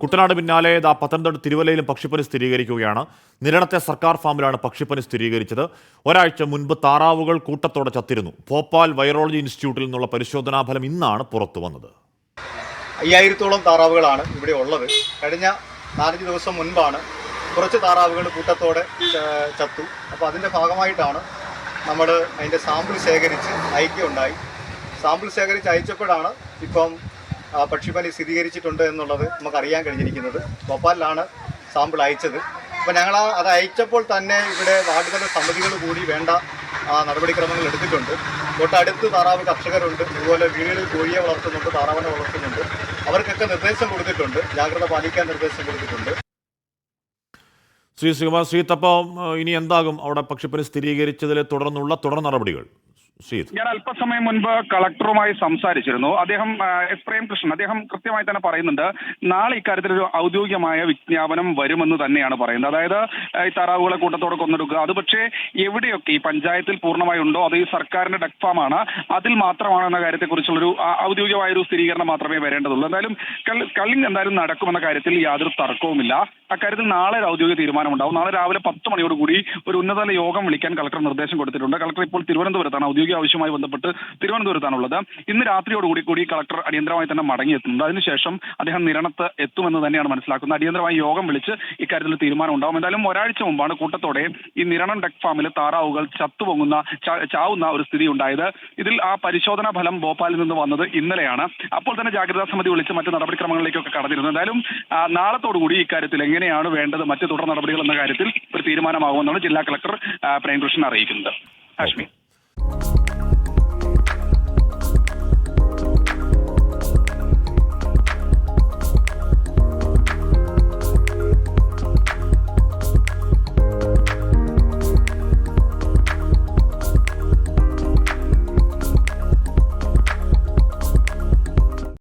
കുട്ടനാട് പിന്നാലെ ഇതാ പത്തനംതിട്ട തിരുവല്ലയിലും പക്ഷിപ്പനി സ്ഥിരീകരിക്കുകയാണ്. നിരണത്തെ സർക്കാർ ഫാമിലാണ് പക്ഷിപ്പനി സ്ഥിരീകരിച്ചത്. ഒരാഴ്ച മുൻപ് താറാവുകൾ കൂട്ടത്തോടെ ചത്തിരുന്നു. ഭോപ്പാൽ വൈറോളജി ഇൻസ്റ്റിറ്റ്യൂട്ടിൽ നിന്നുള്ള പരിശോധനാ ഫലം ഇന്നാണ് പുറത്തു വന്നത്. അയ്യായിരത്തോളം താറാവുകളാണ് ഇവിടെ ഉള്ളത്. കഴിഞ്ഞ നാലഞ്ച് ദിവസം മുൻപാണ് കുറച്ച് താറാവുകൾ കൂട്ടത്തോടെ ചത്തു. അപ്പോൾ അതിന്റെ ഭാഗമായിട്ടാണ് നമ്മൾ അതിന്റെ സാമ്പിൾ ശേഖരിച്ച് അയക്കുകയുണ്ടായി സാമ്പിൾ ശേഖരിച്ച് അയച്ചപ്പോഴാണ് ഇപ്പം പക്ഷിപ്പനി സ്ഥിരീകരിച്ചിട്ടുണ്ട് എന്നുള്ളത് നമുക്കറിയാൻ കഴിഞ്ഞിരിക്കുന്നത്. ഭോപ്പാലിലാണ് സാമ്പിൾ അയച്ചത്. അപ്പോൾ ഞങ്ങൾ അത് അയച്ചപ്പോൾ തന്നെ ഇവിടെ വാർഡുതല സമിതികൾ കൂടി വേണ്ട നടപടിക്രമങ്ങൾ എടുത്തിട്ടുണ്ട്. തൊട്ടടുത്ത് താറാവ് കർഷകരുണ്ട്. അതുപോലെ വീടുകളിൽ കോഴിയെ വളർത്തുന്നുണ്ട് താറാവിനെ വളർത്തുന്നുണ്ട്. അവർക്കൊക്കെ നിർദ്ദേശം കൊടുത്തിട്ടുണ്ട്. ജാഗ്രത പാലിക്കാൻ നിർദ്ദേശം കൊടുത്തിട്ടുണ്ട്. ശ്രീ ശ്രീകുമാർ ശ്രീത്തപ്പം ഇനി എന്താകും? അവിടെ പക്ഷിപ്പനി സ്ഥിരീകരിച്ചതിൽ തുടർന്നുള്ള തുടർ നടപടികൾ. ഞാൻ അല്പസമയം മുൻപ് കളക്ടറുമായി സംസാരിച്ചിരുന്നു. അദ്ദേഹം എസ് പ്രേംകൃഷ്ണൻ അദ്ദേഹം കൃത്യമായി തന്നെ പറയുന്നുണ്ട് നാളെ ഇക്കാര്യത്തിൽ ഒരു ഔദ്യോഗികമായ വിജ്ഞാപനം വരുമെന്ന് തന്നെയാണ് പറയുന്നത്. അതായത് ഈ താറാവുകളെ കൂട്ടത്തോടെ കൊന്നെടുക്കുക. അത് പക്ഷേ എവിടെയൊക്കെ ഈ പഞ്ചായത്തിൽ പൂർണമായി ഉണ്ടോ? അത് ഈ സർക്കാരിന്റെ ഡക്ഫാമാണ് അതിൽ മാത്രമാണ് എന്ന കാര്യത്തെക്കുറിച്ചുള്ളൊരു ഔദ്യോഗികമായ ഒരു സ്ഥിരീകരണം മാത്രമേ വരേണ്ടതുള്ളൂ. എന്തായാലും കള്ളിങ് എന്തായാലും നടക്കുമെന്ന കാര്യത്തിൽ യാതൊരു തർക്കവുമില്ല. അക്കാര്യത്തിൽ നാളെ ഒരു ഔദ്യോഗിക തീരുമാനമുണ്ടാവും. നാളെ രാവിലെ പത്ത് മണിയോടുകൂടി ഒരു ഉന്നതതല യോഗം വിളിക്കാൻ കളക്ടർ നിർദ്ദേശം കൊടുത്തിട്ടുണ്ട്. കളക്ടർ ഇപ്പോൾ തിരുവനന്തപുരത്താണ് ഔദ്യോഗിക ആവശ്യവുമായി ബന്ധപ്പെട്ട് തിരുവനന്തപുരത്താണുള്ളത്. ഇന്ന് രാത്രിയോടുകൂടി കൂടി കളക്ടർ അടിയന്തരമായി തന്നെ മടങ്ങിയെത്തുന്നുണ്ട്. അതിനുശേഷം അദ്ദേഹം നിരണത്ത് എത്തുമെന്ന് തന്നെയാണ് മനസ്സിലാക്കുന്നത്. അടിയന്തരമായി യോഗം വിളിച്ച് ഇക്കാര്യത്തിൽ തീരുമാനം ഉണ്ടാവും. എന്തായാലും ഒരാഴ്ച മുമ്പാണ് കൂട്ടത്തോടെ ഈ നിരണം ഡെക് ഫാമിൽ താറാവുകൾ ചത്തുപൊങ്ങുന്ന ചാവുന്ന ഒരു സ്ഥിതി ഉണ്ടായത്. ഇതിൽ ആ പരിശോധനാ ഫലം ഭോപ്പാലിൽ നിന്ന് വന്നത് ഇന്നലെയാണ്. അപ്പോൾ തന്നെ ജാഗ്രതാ സമിതി വിളിച്ച് മറ്റ് നടപടിക്രമങ്ങളിലേക്കൊക്കെ കടന്നിരുന്നു. എന്തായാലും നാളത്തോടുകൂടി ഇക്കാര്യത്തിൽ എങ്ങനെയാണ് വേണ്ടത് മറ്റ് തുടർ നടപടികൾ എന്ന കാര്യത്തിൽ ഒരു തീരുമാനമാകുമെന്നാണ് ജില്ലാ കളക്ടർ പ്രേംകൃഷ്ണൻ അറിയിക്കുന്നത്. ഹാഷ്മി.